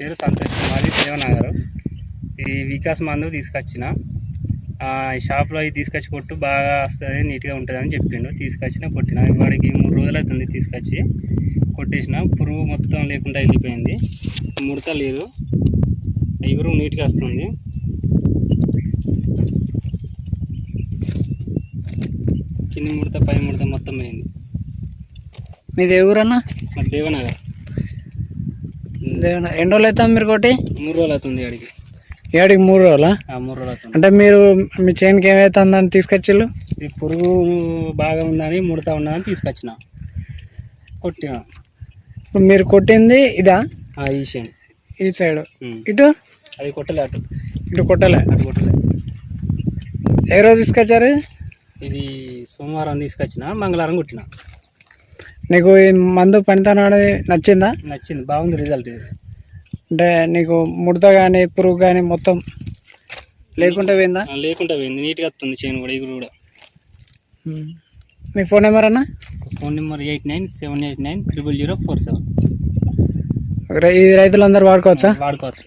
పేరు సంతోష్ మాది దేవనగర్. ఇది వికాస్ మందు తీసుకొచ్చిన. ఈ షాప్లో ఇది తీసుకొచ్చి కొట్టు బాగా వస్తుంది నీట్గా ఉంటుంది అని చెప్పిండు. తీసుకొచ్చిన కొట్టిన. వాడికి మూడు రోజులు అవుతుంది తీసుకొచ్చి. కొట్టేసిన. పురుగు మొత్తం లేకుండా వెళ్ళిపోయింది ముడత లేదు. ఎగురు నీట్గా వస్తుంది. కింది ముడత పై ముడత మొత్తం పోయింది మీది మా దేవనగర్. దేవన ఎన్ని రోజులు అవుతాం మీరు కొట్టి మూడు రోజులు అవుతుంది ఆడికి ఏడికి మూడు రోజులా? ఆ మూడు రోజులు అవుతుంది. అంటే మీరు మీ చేనుకి ఏమవుతుందని తీసుకొచ్చిళ్ళు? ఇది పురుగు బాగా ఉందని ముడత ఉన్నదని తీసుకొచ్చిన. కొట్టిన. ఇప్పుడు మీరు కొట్టింది ఇదా? ఆ ఈషన్ ఈ సైడ్. ఇటు? అది కొట్టలే అటు. ఇటు కొట్టలే? అటు కొట్టలే. ఏ రోజు తీసుకొచ్చారు? ఇది సోమవారం తీసుకొచ్చిన మంగళవారం కొట్టిన. నీకు ఈ మందు పనితనం అనేది నచ్చిందా? నచ్చింది. బాగుంది రిజల్ట్ ఇది. అంటే నీకు ముడత కానీ పురుగు కానీ మొత్తం లేకుండా పోయిందా? లేకుండా పోయింది. నీట్గా వస్తుంది చేను కూడా ఎగురు కూడా. ఉమ్. మీ ఫోన్ నెంబర్ అన్నా? Phone number eight nine seven eight nine triple zero four seven. ఇది రైతులందరూ వాడుకోవచ్చా? వాడుకోవచ్చు.